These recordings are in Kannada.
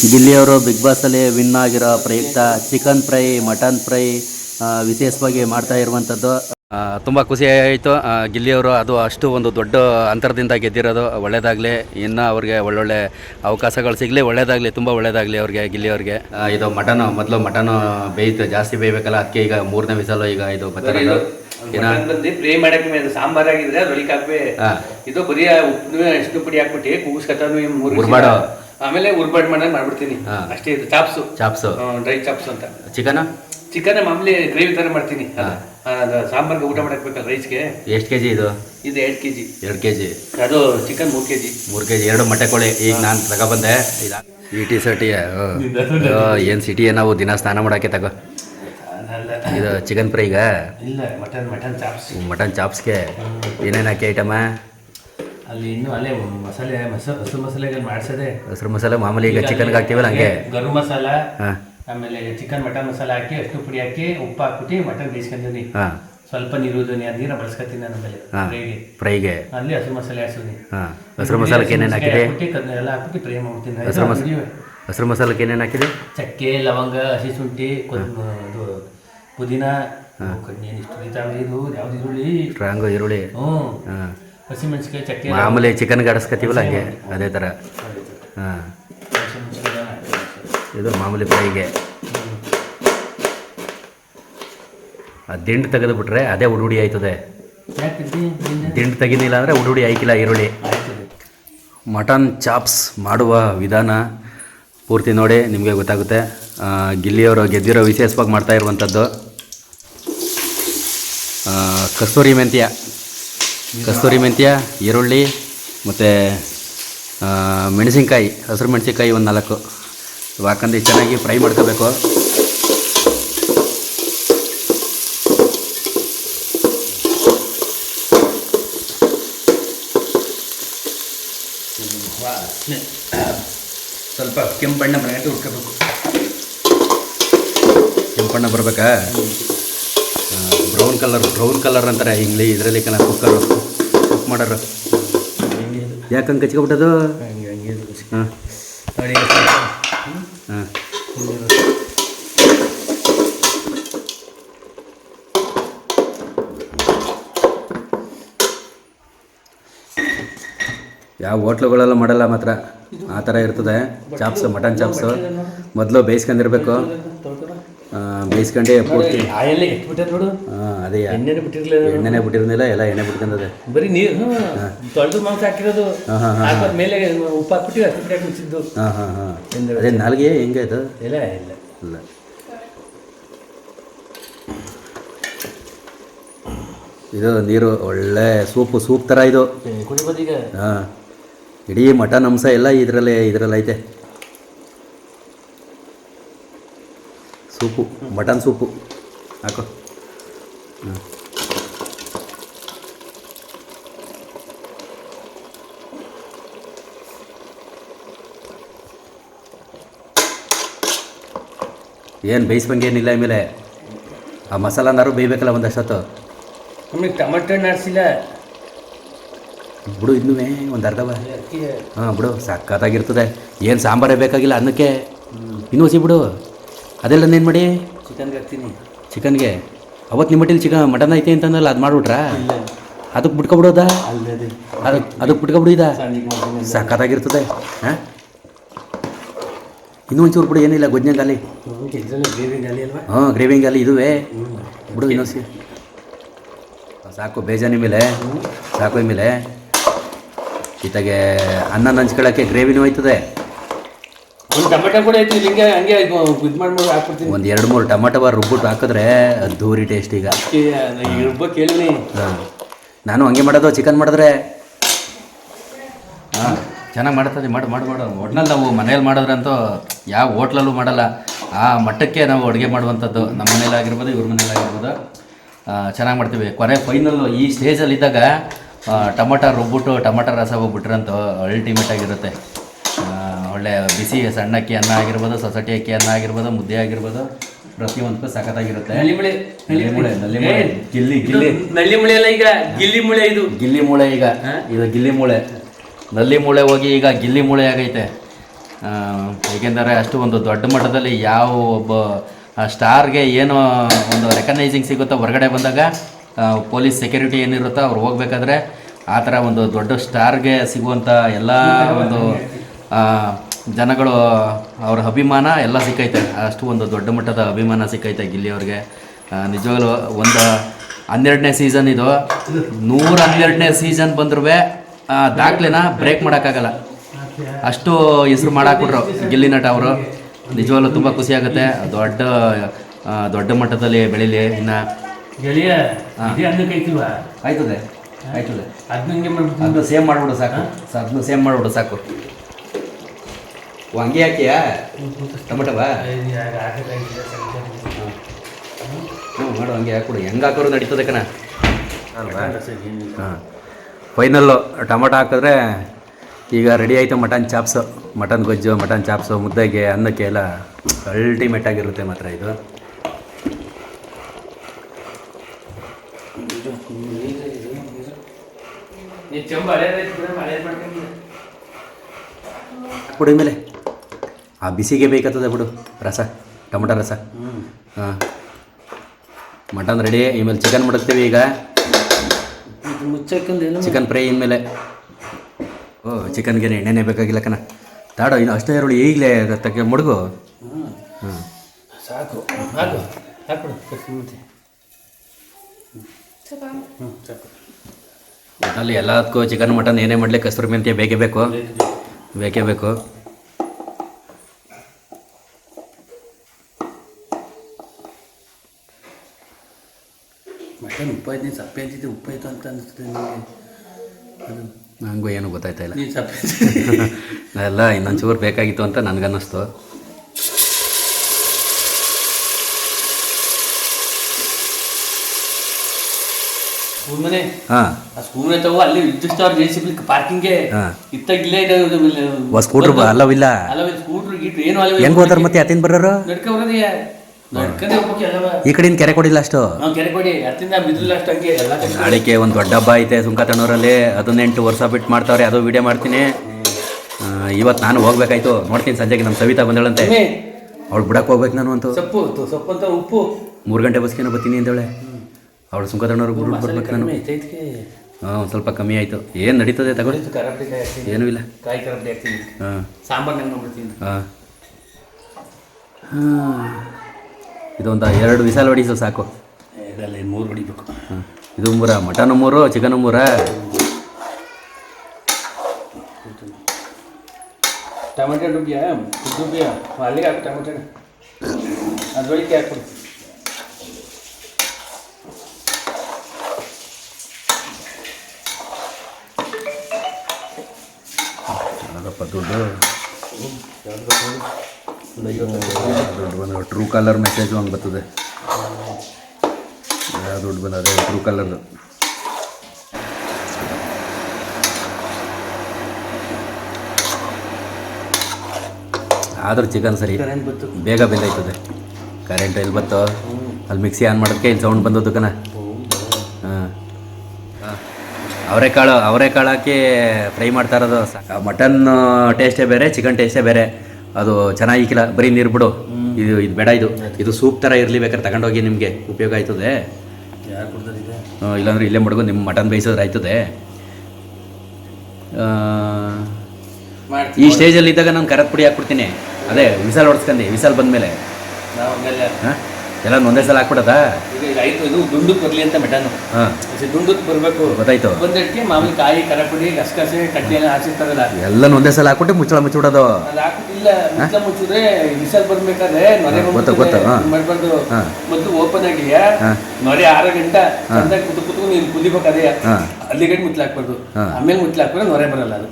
ಗಿಲ್ಲಿಯವರು ಬಿಗ್ ಬಾಸಲ್ಲಿ ವಿನ್ ಆಗಿರೋ ಪ್ರಯುಕ್ತ ಚಿಕನ್ ಫ್ರೈ ಮಟನ್ ಫ್ರೈ ವಿಶೇಷವಾಗಿ ಮಾಡ್ತಾ ಇರುವಂಥದ್ದು. ತುಂಬ ಖುಷಿ ಆಯಿತು. ಗಿಲ್ಲಿಯವರು ಅದು ಅಷ್ಟು ಒಂದು ದೊಡ್ಡ ಅಂತರದಿಂದ ಗೆದ್ದಿರೋದು ಒಳ್ಳೆಯದಾಗಲಿ ಇನ್ನು ಅವ್ರಿಗೆ ಒಳ್ಳೊಳ್ಳೆ ಅವಕಾಶಗಳು ಸಿಗಲಿ. ಒಳ್ಳೆಯದಾಗಲಿ ತುಂಬ ಒಳ್ಳೆಯದಾಗಲಿ ಅವ್ರಿಗೆ ಗಿಲ್ಲಿಯವ್ರಿಗೆ. ಇದು ಮಟನು ಮೊದಲು ಮಟನು ಬೇಯಿತು ಜಾಸ್ತಿ ಬೇಯಬೇಕಲ್ಲ. ಅದಕ್ಕೆ ಈಗ ಮೂರನೇ ವಿಸಲು ಈಗ ಇದು ಬರ್ತಾರದು ಸಾಂಬಾರಾಗಿದ್ರೆ ಫ್ರೈ ಮಾಡಕ್ಕೆ ಸಾಂಬಾರ್ ಆಗಿದ್ರೆ ಅದ್ರೊಳಗೆ ಹಾಕ್ಬೇ ಇದು ಬರೀ ಉಪ್ಪು ಎಷ್ಟು ಪುಡಿ ಹಾಕ್ಬಿಟ್ಟು ಕೂಗಿಸ್ಕೊತಾನು ಮೂರು. ಆಮೇಲೆ ಉರ್ಬಾಡ್ ಮಾಡಿ ಮಾಡ್ಬಿಡ್ತೀನಿ. ಹಾ. ಅಷ್ಟೇ ಇದು ಚಾಪ್ಸು. ಚಾಪ್ಸು. ಡ್ರೈ ಚಾಪ್ಸ್ ಅಂತ. ಚಿಕನ? ಚಿಕನ್ ಮಾಮೂಲಿ ಗ್ರೇವಿ ತರ ಮಾಡ್ತೀನಿ. ಅದು. ಅದು ಸಾಂಬಾರ್ಗೆ ಊಟ ಮಾಡಕ್ ಬೇಕಲ್ಲ ರೈಸ್ಗೆ? ಎಷ್ಟು ಕೆ ಜಿ ಇದು? ಇದು ಎರಡು ಕೆಜಿ. ಎರಡು ಕೆ ಜಿ ಅದು ಚಿಕನ್ ಮೂರು ಕೆಜಿ. ಮೂರು ಕೆ ಜಿ ಎರಡು ಮೊಟ್ಟೆ ಕೊಳೆ. ಈಗ ನಾನು ತಗೊಬಂದೆ ಟಿ ಶರ್ಟಿ ಏನು ಸಿಟಿ ನಾವು ದಿನ ಸ್ನಾನ ಮಾಡಕ್ಕೆ ತಗೋ. ಇದು ಚಿಕನ್ ಫ್ರೈಗ? ಇಲ್ಲ ಮಟನ್ ಮಟನ್ ಚಾಪ್ಸ್. ಮಟನ್ ಚಾಪ್ಸ್ಗೆ ಏನೇನು ಹಾಕಿ ಐಟಮ? ಅಲ್ಲಿ ಇನ್ನು ಅಲ್ಲೇ ಮಸಾಲೆ ಮಸಾಲೆ ಹಸು ಮಸಾಲೆಗಳು ಮಾಡ್ಸದೆ ಹಸಿರು ಮಸಾಲೆ ಮಾಮೂಲಿ ಈಗ ಚಿಕನ್ಗೆ ಹಾಕ್ತೀವಲ್ಲ ಹಂಗೆ? ಗರು ಮಸಾಲ ಆಮೇಲೆ ಚಿಕನ್ ಮಟನ್ ಮಸಾಲ ಹಾಕಿ ಅಷ್ಟು ಪುಡಿ ಹಾಕಿ ಉಪ್ಪು ಹಾಕ್ಬಿಟ್ಟು ಮಟನ್ ಬೇಯಿಸ್ಕೊಂತೀನಿ. ಹಾಂ. ಸ್ವಲ್ಪ ನೀರು ಅದು ನೀರು ಬಳಸ್ಕೊತೀನಿ ನಾನು ಆಮೇಲೆ ಹಾಂ. ಫ್ರೈಗೆ. ಫ್ರೈಗೆ? ಅಲ್ಲಿ ಹಸಿರು ಮಸಾಲೆ ಹಾಕ್ತೀನಿ ಹಾಂ. ಹಸ್ರು ಮಸಾಲಕ್ಕೆ ಏನೇನು ಹಾಕಿದೆ? ಎಲ್ಲ ಹಾಕ್ಬಿಟ್ಟು ಫ್ರೈ ಮಾಡ್ತೀನಿ ಹಸ್ರು ಮಸಾಲೆ ಹಸ್ರು ಮಸಾಲಕ್ಕೆ ಏನೇನು ಹಾಕಿದೆ? ಚಕ್ಕೆ ಲವಂಗ ಹಸಿ ಶುಂಠಿ ಇದು ಪುದೀನ. ಕಣ್ಣೇನು ಇಷ್ಟು ಇದು? ಯಾವ್ದು ಈರುಳ್ಳಿ? ಸ್ಟ್ರಾಂಗ್ ಈರುಳ್ಳಿ. ಹ್ಞೂ. ಹಾಂ. ಹಸಿಮೆಣಸಿಕಾಯಿ ಮಾಮೂಲಿ ಚಿಕನ್ ಆಡಿಸ್ಕೊತೀವಲ್ಲ ಹಂಗೆ? ಅದೇ ಥರ ಹಾಂ ಇದು ಮಾಮೂಲಿ ಫ್ರೈಗೆ. ಆ ದಿಂಡು ತೆಗೆದುಬಿಟ್ರೆ ಅದೇ ಉಡುಡಿ ಆಯ್ತದೆ. ದಿಂಡು ತೆಗಿಲಿಲ್ಲ ಅಂದರೆ ಉಡುಡಿ ಆಯ್ಕಿಲ್ಲ ಈರುಳ್ಳಿ. ಮಟನ್ ಚಾಪ್ಸ್ ಮಾಡುವ ವಿಧಾನ ಪೂರ್ತಿ ನೋಡಿ ನಿಮಗೆ ಗೊತ್ತಾಗುತ್ತೆ. ಗಿಲ್ಲಿಯವರು ಗೆದ್ದಿರೋ ವಿಶೇಷವಾಗಿ ಮಾಡ್ತಾ ಇರುವಂಥದ್ದು. ಕಸ್ತೂರಿ ಮೆಂತ್ಯ. ಕಸ್ತೂರಿ ಮೆಂತ್ಯ, ಈರುಳ್ಳಿ, ಮತ್ತು ಮೆಣಸಿನ್ಕಾಯಿ, ಹಸಿರು ಮೆಣಸಿನಕಾಯಿ ಒಂದು ನಾಲ್ಕು. ಹಾಕೊಂಡು ಚೆನ್ನಾಗಿ ಫ್ರೈ ಮಾಡ್ಕೋಬೇಕು. ಸ್ವಲ್ಪ ಕೆಂಪಣ್ಣ ಬಣ್ಣ ಹುಡ್ಕೋಬೇಕು ಕೆಂಪಣ್ಣ ಬರ್ಬೇಕಾ? ಬ್ರೌನ್ ಕಲರ್ ಬ್ರೌನ್ ಕಲರ್ ಅಂತಾರೆ ಹಿಂಗ್ಲಿ ಇದರಲ್ಲಿ ಕಲರ್ ಕುಕ್ಕರು ಕುಕ್ ಮಾಡೋರು. ಯಾಕಂಗೆ ಕಚ್ಕೊಬಿಟ್ಟದು. ಹಾಂ. ಹಾಂ. ಯಾವ ಹೋಟ್ಲುಗಳೆಲ್ಲ ಮಾಡಲ್ಲ ಮಾತ್ರ. ಆ ಥರ ಇರ್ತದೆ. Chops mutton chops. ಮೊದಲು ಬೇಯಿಸ್ಕೊಂಡಿರ್ಬೇಕು. ಬೇಯಿಸ್ಕೊಂಡೆ ಪೂರ್ತಿ. ಆಯಲ್ಲಿ ನೋಡು. ಹಾಂ ಅದೇ ಎಣ್ಣೆನೆ ಬಿಟ್ಟಿರ್ಲಿಲ್ಲ ಎಣ್ಣೆನೇ ಎಲ್ಲ ಎಣ್ಣೆ ಬಿಟ್ಕೊಂಡದೆ ಬರೀ ನೀರು ತೊಳೆದು ಮಾಂಸ ಹಾಕಿರೋದು. ಮೇಲೆ ಉಪ್ಪು ಹಾಕ್ಬಿಟ್ಟು ಹಸಿ ಬಿಟ್ಟು ಮುಚ್ಚಿದ್ದು ಹಾಂ ಹಾಂ ಹಾಂ. ಅದೇ ನಾಲ್ಗೆ ಹೆಂಗೆ ಇದು ಇಲ್ಲ ಇಲ್ಲ. ಇಲ್ಲ. ಇದು ನೀರು ಒಳ್ಳೆ ಸೂಪ್ ಸೂಪ್ ಥರ ಇದು. ಕುಡಿಬೋದು ಈಗ. ಹಾಂ. ಇಡೀ ಮಟನ್ ಅಂಶ ಎಲ್ಲ ಇದರಲ್ಲೇ ಇದರಲ್ಲಿ ಸೂಪು ಮಟನ್ ಸೂಪು. ಹಾಕೋ. ಹ್ಞೂ ಏನು ಬೇಯಿಸ್ಬಂಗೇನಿಲ್ಲ ಆಮೇಲೆ ಆ ಮಸಾಲನಾರು ಬೇಯಬೇಕಲ್ಲ ಒಂದಷ್ಟೊತ್ತು. ಆಮೇಲೆ ಟೊಮೆಟೊ ಹಣ್ಣು ಆಡ್ಸಿಲ್ಲ ಬಿಡು ಇನ್ನೂ ಒಂದು ಅರ್ಧ ಬ. ಹಾಂ ಬಿಡು ಸಕ್ಕತ್ತಾಗಿರ್ತದೆ ಏನು ಸಾಂಬಾರೇ ಬೇಕಾಗಿಲ್ಲ ಅನ್ನಕ್ಕೆ. ಇನ್ನೂ ಹಸಿ ಬಿಡು. ಅದೆಲ್ಲ ಏನು ಮಾಡಿ? ಚಿಕನ್ಗೆ ಹಾಕ್ತೀನಿ ಚಿಕನ್ಗೆ ಅವತ್ತು ನಿಮ್ಮ ಮಟ್ಟಿಲಿ ಚಿಕನ್ ಮಟನ್ ಐತೆ ಅಂತಂದಲ್ಲ ಅದು ಮಾಡ್ಬಿಟ್ರಾ? ಅದಕ್ಕೆ ಬಿಟ್ಕೊಬಿಡೋದಾ? ಅದಕ್ಕೆ ಅದಕ್ಕೆ ಬಿಟ್ಕೊಬಿಡಿದ? ಸಾಕಾಗಿರ್ತದೆ ಸಖತ್ತಾಗಿರ್ತದೆ ಹಾಂ? ಇನ್ನೂ ಒಂಚೂರು ಬಿಡು ಏನಿಲ್ಲ ಗ್ರೇವಿ ಗಾಲಿ ಅಲ್ವಾ? ಗ್ರೇವಿಂಗ್ ಗ್ರೇವಿಂಗಲ್ಲಿ ಇದುವೇ. ಬಿಡು ಇನ್ನೊಸಿ ಸಾಕು ಬೇಜಾನಿ ಮೇಲೆ ಸಾಕು ಮೇಲೆ ಈತಗೆ ಅನ್ನ ನಂಚ್ಕೊಳ್ಳೋಕ್ಕೆ ಗ್ರೇವಿನೂ ಹೋಯ್ತದೆ ಒಂದು ಟೊಮೆಟೊ ಕೂಡ ಐತಿ ಹಿಂಗೆ ಹಂಗೆ ಇದು ಮಾಡ್ಬಿಟ್ಟು ಹಾಕ್ಬಿಡ್ತೀನಿ. ಒಂದು ಎರಡು ಮೂರು ಟೊಮಾಟೊ ರುಬ್ಬಿಟ್ಟು ಹಾಕಿದ್ರೆ ಅದ್ದೂರಿ ಟೇಸ್ಟ್ ಈಗ. ರುಬ್ಬ ಕೇಳಿ ನಾನು ಹಂಗೆ ಮಾಡೋದು ಚಿಕನ್ ಮಾಡಿದ್ರೆ? ಹಾಂ ಚೆನ್ನಾಗಿ ಮಾಡ್ತದೆ ಮಾಡಿ ಮಾಡಿ ಮಾಡು. ಒಟ್ನಲ್ಲಿ ನಾವು ಮನೇಲಿ ಮಾಡಿದ್ರಂತೂ ಯಾವ ಹೋಟ್ಲಲ್ಲೂ ಮಾಡಲ್ಲ. ಆ ಮಟ್ಟಕ್ಕೆ ನಾವು ಅಡುಗೆ ಮಾಡುವಂಥದ್ದು ನಮ್ಮ ಮನೇಲಿ ಆಗಿರ್ಬೋದು ಇವ್ರ ಮನೇಲಿ ಆಗಿರ್ಬೋದು. ಚೆನ್ನಾಗಿ ಮಾಡ್ತೀವಿ. ಕೊನೆ ಫೈನಲ್ಲು ಈ ಸ್ಟೇಜಲ್ಲಿ ಇದ್ದಾಗ ಟೊಮೊಟೊ ರುಬ್ಬಿಟ್ಟು ಟೊಮೊಟೊ ರಸ ಹೋಗ್ಬಿಟ್ರಂತೂ ಅಲ್ಟಿಮೇಟ್ ಆಗಿರುತ್ತೆ. ಒಳ್ಳೆ ಬಿಸಿ ಸಣ್ಣ ಅಕ್ಕಿ ಅನ್ನ ಆಗಿರ್ಬೋದು ಸೊಸಟಿ ಅಕ್ಕಿ ಅನ್ನ ಆಗಿರ್ಬೋದು ಮುದ್ದೆ ಆಗಿರ್ಬೋದು ಪ್ರತಿಯೊಂದಕ್ಕೂ ಸಖತ್ತಾಗಿರುತ್ತೆ. ನಲ್ಲಿ ಮುಳೆ ನಲ್ಲಿ ಮುಳೆ ಗಿಲ್ಲಿ ಗಿಲ್ಲಿ. ನಲ್ಲಿ ಮುಳೆ ಅಲ್ಲ ಈಗ ಗಿಲ್ಲಿ ಮೂಳೆ ಇದು. ಗಿಲ್ಲಿ ಮೂಳೆ ಈಗ ಇದು ಗಿಲ್ಲಿ ಮೂಳೆ ನಲ್ಲಿ ಮೂಳೆ ಹೋಗಿ ಈಗ ಗಿಲ್ಲಿ ಮೂಳೆ ಆಗೈತೆ ಏಕೆಂದರೆ ಅಷ್ಟು ಒಂದು ದೊಡ್ಡ ಮಟ್ಟದಲ್ಲಿ ಯಾವ ಒಬ್ಬ ಸ್ಟಾರ್ಗೆ ಏನು ಒಂದು ರೆಕಗ್ನೈಸಿಂಗ್ ಸಿಗುತ್ತೋ ಹೊರಗಡೆ ಬಂದಾಗ ಪೊಲೀಸ್ ಸೆಕ್ಯೂರಿಟಿ ಏನಿರುತ್ತೋ ಅವ್ರು ಹೋಗ್ಬೇಕಾದ್ರೆ ಆ ಥರ ಒಂದು ದೊಡ್ಡ ಸ್ಟಾರ್ಗೆ ಸಿಗುವಂಥ ಎಲ್ಲ ಒಂದು ಜನಗಳು ಅವ್ರ ಅಭಿಮಾನ ಎಲ್ಲ ಸಿಕ್ಕೈತೆ. ಅಷ್ಟು ಒಂದು ದೊಡ್ಡ ಮಟ್ಟದ ಅಭಿಮಾನ ಸಿಕ್ಕೈತೆ ಗಿಲ್ಲಿಯವ್ರಿಗೆ. ನಿಜವಾಗಲೂ ನಿಜವಾಗ್ಲೂ ಒಂದು ಹನ್ನೆರಡನೇ ಸೀಸನ್ ಇದು. ನೂರ ಹನ್ನೆರಡನೇ ಸೀಸನ್ ಬಂದ್ರೂ ದಾಖಲೆನ ಬ್ರೇಕ್ ಮಾಡೋಕ್ಕಾಗಲ್ಲ. ಅಷ್ಟು ಹೆಸರು ಮಾಡಾಕ್ಬಿಟ್ರು ಗಿಲ್ಲಿ ನಟ ಅವರು. ನಿಜವಾಗ್ಲೂ ತುಂಬ ಖುಷಿ ಆಗುತ್ತೆ. ದೊಡ್ಡ ದೊಡ್ಡ ಮಟ್ಟದಲ್ಲಿ ಬೆಳೀಲಿ ಇನ್ನು. ಆಯ್ತದೆ ಆಯ್ತದೆ. ಅದನ್ನ ಸೇವ್ ಮಾಡಿಬಿಡು ಸಾಕು. ಅದನ್ನ ಸೇವ್ ಮಾಡಿಬಿಡು ಸಾಕು. ಹಂಗೆ ಹಾಕಿಯಾ? ಟೊಮೆಟೊವಾ? ಹ್ಞೂ ಮಾಡು ಹಂಗೆ ಹಾಕ್ಬಿಡು. ಹೆಂಗೆ ಹಾಕೋರು ನಡೀತದೆ ಕಣ. ಅಲ್ವಾ? ಹಾಂ. ಫೈನಲ್ಲು ಟೊಮಟೊ ಹಾಕಿದ್ರೆ ಈಗ ರೆಡಿ ಆಯಿತು ಮಟನ್ ಚಾಪ್ಸು. ಮಟನ್ ಗೊಜ್ಜು ಮಟನ್ ಚಾಪ್ಸು ಮುದ್ದೆಗೆ ಅನ್ನಕ್ಕೆ ಎಲ್ಲ ಅಲ್ಟಿಮೇಟ್ ಆಗಿರುತ್ತೆ ಮಾತ್ರ ಇದು. ಕುಡಿ ಮೇಲೆ ಆ ಬಿಸಿಗೆ ಬೇಕಾಗ್ತದ ಬಿಡು ರಸ ಟೊಮೊಟೊ ರಸ. ಹಾಂ ಮಟನ್ ರೆಡಿ ಇಮೇಲೆ ಚಿಕನ್ ಮಾಡುತ್ತೇವೆ ಈಗ. ಚಿಕನ್ ಫ್ರೈ ಇನ್ಮೇಲೆ. ಓ ಚಿಕನ್ಗೆ ಎಣ್ಣೆನೇ ಬೇಕಾಗಿಲ್ಲ ಕಣ. ತಾಡೋ ಇನ್ನು ಅಷ್ಟೇ ಈರುಳ್ಳಿ ಈಗಲೇ ತಕ್ಕೆ ಮಡಗು. ಹಾಂ ಹ್ಞೂ ಸಾಕು ಒಟ್ಟಲ್ಲಿ ಎಲ್ಲದಕ್ಕೂ ಚಿಕನ್ ಮಟನ್ ಏನೇ ಮಾಡಲಿ ಕಸ್ತೂರಿ ಮೆಂತ್ಯ ಬೇಕೇ ಬೇಕು. ಬೇಕೇ ಬೇಕು. ಮಟನ್ ಉಪ್ಪು ನೀನು ಸಪ್ಪೆ ಅಂತಿದ್ದೆ ಉಪ್ಪು ಆಯ್ತು ಅಂತ ಅನಿಸ್ತದೆ ನನಗೆ ಅದು ನನಗೂ ಏನು ಗೊತ್ತಾಯ್ತಾ ಇಲ್ಲ. ನೀನು ಸಪ್ಪೆ ಇನ್ನೊಂದು ಚೂರು ಬೇಕಾಗಿತ್ತು ಅಂತ ನನಗನ್ನಿಸ್ತು. ಸ್ಕೂಲ್ ಮನೆ? ಹಾಂ. ಆ ಸ್ಕೂಲ್ ಮನೆ ತಗೋ ಅಲ್ಲಿ ವಿದ್ಯುತ್ ಅವ್ರು ಜೆ ಸಿ ಬಿ ಪಾರ್ಕಿಂಗ್ಗೆ. ಇತ್ತಾಗ ಇಲ್ಲೇ ಇದೆ ಸ್ಕೂಟ್ರ್ ಅಲ್ಲವಿಲ್ಲ. ಅಲ್ಲ ಸ್ಕೂಟ್ರ್ ಗೀಟ್ರ್ ಏನು ಅಲ್ಲ ಹೆಂಗೆ ಹೋದಾರ ಮತ್ತೆ ಅತ್ತಿನ ಬರೋರು? ನಡ್ಕೊ ಎಲ್ಲವ ಈ ಕಡೆಯಿಂದ ಕೆರೆ ಕೊಡಿಲ್ಲ ಅಷ್ಟು? ಅಡಿಕೆ ಕೊಡಿ. ಕಡೆ ಒಂದು ದೊಡ್ಡ ಹಬ್ಬ ಐತೆ ಸುಂಕತಣ್ಣೂರಲ್ಲಿ ಹದಿನೆಂಟು ವರ್ಷ ಬಿಟ್ಟು ಮಾಡ್ತಾವ್ರೆ. ಅದು ವಿಡಿಯೋ ಮಾಡ್ತೀನಿ. ಇವತ್ತು ನಾನು ಹೋಗ್ಬೇಕಾಯ್ತು. ನೋಡ್ತೀನಿ ಸಂಜೆಗೆ ನಮ್ಮ ಸವಿತಾ ಬಂದಳಂತೆ. ಅವಳು ಬಿಡಕ್ಕೆ ಹೋಗ್ಬೇಕು ನಾನು ಅಂತ. ಸೊಪ್ಪು ಸೊಪ್ಪು ಅಂತ ಉಪ್ಪು. ಮೂರು ಗಂಟೆ ಬಸ್ಗೇನೋ ಬರ್ತೀನಿ ಅಂದೇಳೆ ಅವಳು ಸುಂಕತಣ್ಣವ್ರಿಗೆ ಗುರು ಬರ್ಬೇಕು ನಾನು. ಹಾಂ ಒಂದು ಸ್ವಲ್ಪ ಕಮ್ಮಿ ಆಯಿತು. ಏನು ನಡೀತದೆ ತಗೊಳ್ಳಿ. ಏನೂ ಇಲ್ಲ. ಕಾಯಿ ಹಾ. ಹಾಂ ಸಾಂಬಾರ್ ನೋಡ್ಬಿಡ್ತೀನಿ ಹಾಂ. ಇದೊಂದು ಎರಡು ವಿಸಾಲ್ ಹೊಡಿಸು ಸಾಕು. ಇದೆಲ್ಲ ಇನ್ನು ಮೂರು ಹೊಡಿಬೇಕು ಹಾಂ ಇದು ಮೂರ ಮಟನ್ ಮೂರು ಚಿಕನ್ ಮೂರ. ಟೊಮೆಟೊ ರುಬ್ಬಿಯಾ? ರುಬ್ಬಿಯಾ? ಅಲ್ಲಿಗೆ ಹಾಕು ಟೊಮೆಟೊ ಅದ್ರೊಳಗೆ ಹಾಕ್ಬಿಡು ಅದಪ್ಪ ದುಡ್ಡು. ದುಡ್ಡು ಬಂದ ಟ್ರೂ ಕಲರ್ ಮೆಸೇಜು ಹಂಗೆ ಬರ್ತದೆ. ದೊಡ್ಡ ದುಡ್ಡು ಬಂದ ಅದೇ ಟ್ರೂ ಕಲರ್ದು ಆದ್ರೂ ಚಿಕನ್ ಸರಿ. ಬೇಗ ಬೆಲ್ಲ ಆಯ್ತದೆ ಕರೆಂಟ್ ಎಲ್ಲಿ ಬತ್ತೋ? ಅಲ್ಲಿ ಮಿಕ್ಸಿ ಆನ್ ಮಾಡೋದಕ್ಕೆ ಇಲ್ಲಿ ಸೌಂಡ್ ಬಂದದ್ದು ಕಣ. ಹಾಂ. ಅವರೆಕಾಳು ಅವರೆಕಾಳು ಹಾಕಿ ಫ್ರೈ ಮಾಡ್ತಾ ಇರೋದು. ಮಟನ್ ಟೇಸ್ಟೇ ಬೇರೆ ಚಿಕನ್ ಟೇಸ್ಟೇ ಬೇರೆ. ಅದು ಚೆನ್ನಾಗಿಕ್ಕಿಲ್ಲ ಬರೀ ನೀರು ಬಿಡು. ಇದು ಇದು ಬೇಡ ಇದು. ಇದು ಸೂಪ್ ಥರ ಇರಲಿ ಬೇಕಾದ್ರೆ ತಗೊಂಡೋಗಿ ನಿಮಗೆ ಉಪಯೋಗ ಆಯ್ತದೆ. ಇಲ್ಲಾಂದ್ರೆ ಇಲ್ಲೇ ಮಡಗು ನಿಮ್ಮ ಮಟನ್ ಬೇಯಿಸೋದ್ರೆ ಆಯ್ತದೆ. ಈ ಸ್ಟೇಜಲ್ಲಿ ಇದ್ದಾಗ ನಾನು ಕರತ್ ಪುಡಿ ಹಾಕ್ಬಿಡ್ತೀನಿ. ಅದೇ ವಿಸಾಲ್ ಹೊಡ್ಸ್ಕೊಂಡು ವಿಸಾಲ್ ಬಂದಮೇಲೆ. ಹಾಂ? ಎಲ್ಲ ಒಂದೇ ಸಲ ಹಾಕ್ಬಿಡದ ಈಗ ಆಯ್ತು ಇದು ದುಂಡುಕ್ ಬರ್ಲಿ ಅಂತ ಮೆಟನು. ಹಾಂ. ದುಂಡುಕ್ ಬರಬೇಕು. ಗೊತ್ತಾಯ್ತು. ಬಂದಕ್ಕೆ ಮಾಮೂಲಿ ಕಾಯಿ ಕರಪುಡಿ ಗಸಗಸೆ ಕಟ್ಟಿ ಎಲ್ಲ ಹಾಸಿರ್ತಾರಲ್ಲ ಎಲ್ಲ ಒಂದೇ ಸಲ ಹಾಕ್ಬಿಟ್ಟು ಮುಚ್ಚಳ ಮುಚ್ಚಿಬಿಡೋದು. ಅದು ಮುಚ್ಚಳ ಮುಚ್ಚ ಮುಚ್ಚಿದ್ರೆ ವಿಸಲ್ ಬರ್ಬೇಕಾದ್ರೆ ನೊರೆ ಗೊತ್ತ ಗೊತ್ತ. ಮಾಡ್ಬಾರ್ದು. ಮೊದಲು ಓಪನ್ ಆಗಿ ಹಾ. ನೊರೆ ಆರು ಗಂಟೆ ಕುತ್ಕೊಂಡು ಕುತ್ತು ಕುತ್ತು ನೀನು ಕುದಿಬೇಕು ಅದೇ ಹಾಂ ಅಲ್ಲಿ ಹಾಕ್ಬಾರ್ದು ಆಮೇಲೆ ಮುಚ್ಚಲು ಹಾಕ್ಬಿಟ್ರೆ ನೊರೆ ಬರಲ್ಲ ಅದು.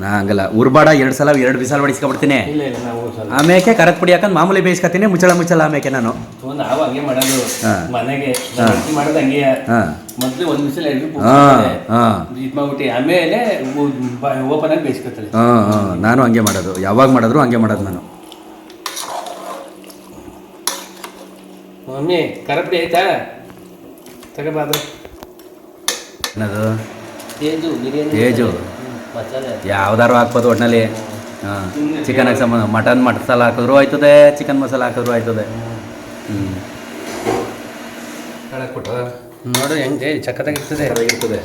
ನಾ ಹಂಗಲ್ಲ. ಉರ್ಬಾಡ ಎರಡು ಸಲ ಎರಡು ಬಿಸಾಲ್ ಹೊಡಿಸ್ಕೊಬಿಡ್ತೀನಿ ಇಲ್ಲ ಇಲ್ಲ ನಾವು ಸ್ವಲ್ಪ ಆಮೇಲೆ ಖಾರದ ಪುಡಿ ಹಾಕೊಂಡು ಮಾಮೂಲಿ ಬೇಯಿಸ್ಕೊತೀನಿ ಮುಚ್ಚಳ ಮುಚ್ಚಳ ಆಮೇಲೆ ನಾನು. ಒಂದು ನಾವು ಹಂಗೆ ಮಾಡೋದು. ಹಾ. ಮನೆಗೆ ನಮ್ಮ ಅಜ್ಜಿ ಮಾಡೋದು ಹಂಗೆ. ಹಾಂ. ಮೊದಲು ಒಂದು ವಿಷಯ ಎರಡು ಹಾಂ ಹಾಂ. ಇದು ಮಾಡ್ಬಿಟ್ಟು ಆಮೇಲೆ ಓಪನ್ ಆಗಿ ಬೇಯಿಸ್ಕೊತಾಳೆ ಹಾಂ ಹಾಂ. ನಾನು ಹಂಗೆ ಮಾಡೋದು. ಯಾವಾಗ ಮಾಡಿದ್ರು ಹಂಗೆ ಮಾಡೋದು ನಾನು. ಮಮ್ಮಿ ಕರಪಡಿ ಆಯ್ತಾ? ತಗೋಬಾರ್ದು ಏನದು ತೇಜು ಯಾವ್ದಾರು ಹಾಕ್ಬೋದು ಒಟ್ಟಿನಲ್ಲಿ ಹಾಂ ಚಿಕನ್ಗೆ ಸಂಬಂಧ ಮಟನ್ ಮಸಾಲ ಹಾಕಿದ್ರು ಆಯ್ತದೆ ಚಿಕನ್ ಮಸಾಲ ಹಾಕಿದ್ರು ಆಯ್ತದೆ. ಹ್ಞೂ ನೋಡು ಹೆಂಗೆ ಚಕ್ಕದಾಗಿರ್ತದೆ ಇರ್ತದೆ.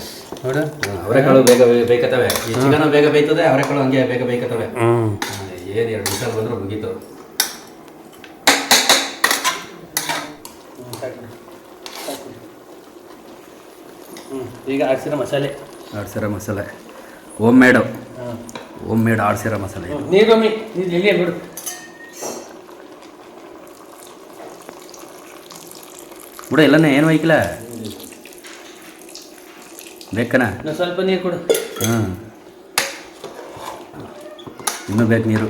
ನೋಡು. ಅವರೆಕಾಳು ಬೇಗ ಬೇಕತ್ತವೆ. ಚಿಕನ್ ಬೇಗ ಬೇಯ್ತದೆ ಅವರೆಕಾಳು ಹಂಗೆ ಬೇಗ ಬೇಕತ್ತವೆ. ಹ್ಞೂ ಏನು ಎರಡು ನಿಮಿಷ ಬಂದರೂ ಮುಗೀತು. ಈಗ ಹಾಕ್ಸಿರೋ ಮಸಾಲೆ. ಆಡ್ಸಿರೋ ಮಸಾಲೆ. ಹೋಮ್. ಮೇಡು ಓಮ್ ಮೇಡ್ ಆಡ್ಸಿರೋ ಮಸಾಲೆ. ನೀರೊಮ್ಮೆ ನೀರು ಎಲ್ಲಿ ಬಿಡು. ಬಿಡು ಎಲ್ಲನೇ ಏನು ಒಯ್ಕಿಲ್ಲ? ಬೇಕನ ಸ್ವಲ್ಪ ನೀರು ಕೊಡು. ಹಾಂ. ಇನ್ನೂ ಬೇಕು ನೀರು.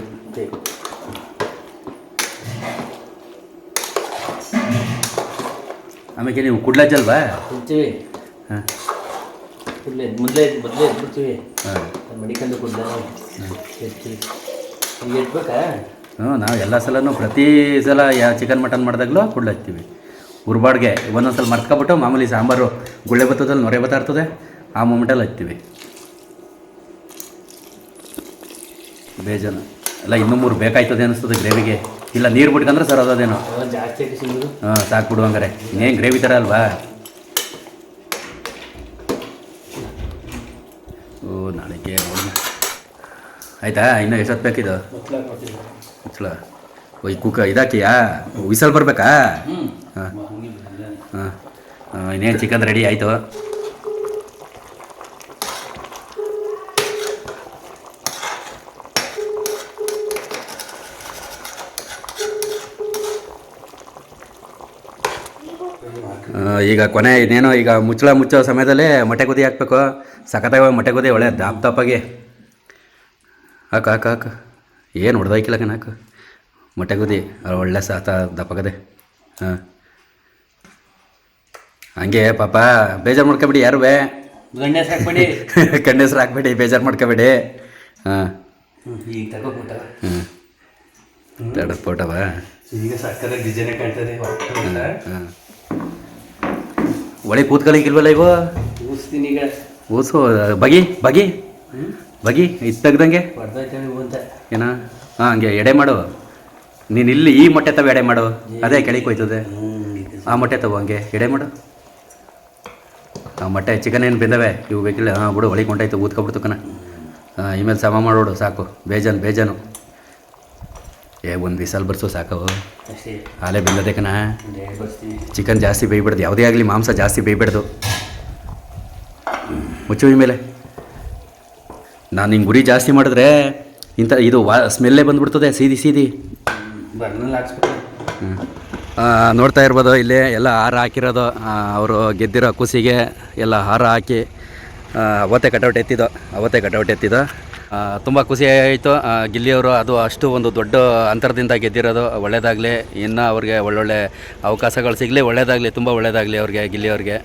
ಆಮೇಲೆ ನೀವು ಕುಡ್ಲಜ್ಜಲ್ವಾ? ಕುಡ್ತೀವಿ. ಹಾಂ. ಮುಂದೆ ಮೊದಲೇ ಮೊದಲೇ ಎದ್ಬಿಡ್ತೀವಿ ಹಾಂ. ಕುಡ್ಲ ಈಗ ಹ್ಞೂ ನಾವು ಎಲ್ಲ ಸಲನೂ ಪ್ರತಿ ಸಲ ಯಾ ಚಿಕನ್ ಮಟನ್ ಮಾಡಿದಾಗಲೂ ಕುಡ್ಲು ಹಚ್ತೀವಿ ಉರ್ಬಾಡ್ಗೆ ಒಂದೊಂದು ಸಲ ಮರ್ತ್ಕೊಬಿಟ್ಟು ಮಾಮೂಲಿ ಸಾಂಬಾರು ಗುಳ್ಳೆ ಬತ್ತದಲ್ಲಿ ನೊರೆ ಬತ್ತಾ ಇರ್ತದೆ ಆ ಮೂಮೆಂಟಲ್ಲಿ ಹಚ್ತೀವಿ ಬೇಜಾನು. ಎಲ್ಲ ಇನ್ನೂ ಮೂರು ಬೇಕಾಯ್ತದೆ ಅನಿಸ್ತದೆ ಗ್ರೇವಿಗೆ. ಇಲ್ಲ ನೀರು ಬಿಟ್ಕಂದ್ರೆ ಸರ್ ಅದೇನೋ. ಜಾಸ್ತಿ ಹಾಂ ಸಾಕು ಬಿಡು ಹಂಗಾರೆ. ಇನ್ನೇನು ಗ್ರೇವಿ ಥರ ಅಲ್ವಾ? ಓ ನಾಳೆಗೆ ಆಯಿತಾ? ಇನ್ನೂ ಎಷ್ಟೊತ್ತು ಬೇಕಿದು? ಮುಚ್ಚಳ. ಓ ಈ ಕುಕ್ಕ ಇದಾಕಿಯಾ? ವಿಸಲ್ ಬರಬೇಕಾ? ಹಾಂ. ಹಾಂ. ಇನ್ನೇನು ಚಿಕನ್ ರೆಡಿ ಆಯಿತು? ಈಗ ಕೊನೆ ಇನ್ನೇನೋ ಈಗ ಮುಚ್ಚಳ ಮುಚ್ಚೋ ಸಮಯದಲ್ಲೇ ಮೊಟ್ಟೆ ಕುದಿ ಹಾಕ್ಬೇಕು. ಸಖತ್ತಾಗಿ ಮೊಟ್ಟೆ ಕುದಿ ಒಳ್ಳೆ ದಾಪ್ ತಪ್ಪಾಗಿ ಹಾಕು ಹಾಕು ಹಾಕು. ಏನು ಹೊಡೆದಾಕಿಲ್ಲ ಕಣ ಹಾಕು. ಮೊಟ್ಟೆ ಕುದಿ ಒಳ್ಳೆ ಸಾತ ದಪ್ಪಗದೆ. ಹಾಂ. ಹಂಗೆ ಪಾಪ ಬೇಜಾರು ಮಾಡ್ಕೊಬೇಡಿ ಯಾರು ಬೇ? ಗಂಡ ಹೆಸ್ರು ಕಣ್ಣೆಸ್ರು ಹಾಕ್ಬೇಡಿ ಬೇಜಾರು ಮಾಡ್ಕೊಬೇಡಿ. ಹಾಂ. ಈಗ ತಗೋಬಿಟ್ಟ ಹ್ಞೂ ತಡ ಫೋಟೋವ ಈಗ ಸಕ್ಕದ ಡಿಸೈನೇ ಕಾಣ್ತದೆ ಹಾಂ ಒಳ್ಳೆ ಕೂತ್ಕೊಳ್ಳಿಕ್ಕಿಲ್ವಲ್ಲ ಇವು ಊಸ್ತೀನಿ ಈಗ. ಊಸು ಬಗಿ ಬಗಿ. ಬಗಿ ಇದು ತೆಗ್ದಂಗೆ? ಏನ? ಹಾಂ ಹಂಗೆ ಎಡೆ ಮಾಡು. ನೀನು ಇಲ್ಲಿ ಈ ಮೊಟ್ಟೆ ತವ ಎಡೆ ಮಾಡು. ಅದೇ ಕೆಳಗೆ ಹೋಯ್ತದೆ. ಆ ಮೊಟ್ಟೆ ತವ ಹಂಗೆ ಎಡೆ ಮಾಡು. ಆ ಮೊಟ್ಟೆ ಚಿಕನ್ ಏನು ಬಿಂದವೆ? ಇವು ಬೇಕಿಲ್ಲ. ಹಾಂ ಬಿಡು ಒಳಗೆ ಕೊಂಡಾಯ್ತು ಊದ್ಕೊಬಿಡ್ತು ಕಣ. ಹಾಂ ಇಮೇಲೆ ಸಮ ಮಾಡೋಡು ಸಾಕು. ಬೇಜಾನು ಬೇಜಾನು. ಏ ಒಂದು ಬಿಸಲ್ ಬರ್ಸು ಸಾಕು. ಆಲೇ ಬರ್ಸ್ತೀನಿ. ಚಿಕನ್ ಜಾಸ್ತಿ ಬೇಯ್ಬಿಡ್ದು. ಯಾವುದೇ ಆಗಲಿ ಮಾಂಸ ಜಾಸ್ತಿ ಬೇಯ್ಬಿಡ್ದು. ಮುಚ್ಚು ಮೇಲೆ. ನಾನು ಹಿಂಗೆ ಗುರಿ ಜಾಸ್ತಿ ಮಾಡಿದ್ರೆ ಇಂಥ ಇದು ವಾ ಸ್ಮೆಲ್ಲೇ ಬಂದುಬಿಡ್ತದೆ ಸೀದಿ ಸೀದಿ. ನೋಡ್ತಾ ಇರ್ಬೋದು ಇಲ್ಲಿ ಎಲ್ಲ ಹಾರ ಹಾಕಿರೋದು. ಅವರು ಗೆದ್ದಿರೋ ಕುಸಿಗೆ ಎಲ್ಲ ಹಾರ ಹಾಕಿ ಅವತ್ತೇ ಕಟೌಟ್ ಎತ್ತಿದ್ದು ಅವತ್ತೇ ಕಟೌಟ್ ಎತ್ತಿದ್ದು. ತುಂಬ ಖುಷಿ ಆಯಿತು. ಗಿಲ್ಲಿಯವರು ಅದು ಅಷ್ಟು ಒಂದು ದೊಡ್ಡ ಅಂತರದಿಂದ ಗೆದ್ದಿರೋದು ಒಳ್ಳೆಯದಾಗಲಿ ಇನ್ನು ಅವ್ರಿಗೆ ಒಳ್ಳೊಳ್ಳೆ ಅವಕಾಶಗಳು ಸಿಗಲಿ ಒಳ್ಳೆಯದಾಗಲಿ ತುಂಬ ಒಳ್ಳೆಯದಾಗಲಿ ಅವ್ರಿಗೆ, ಗಿಲ್ಲಿಯವ್ರಿಗೆ.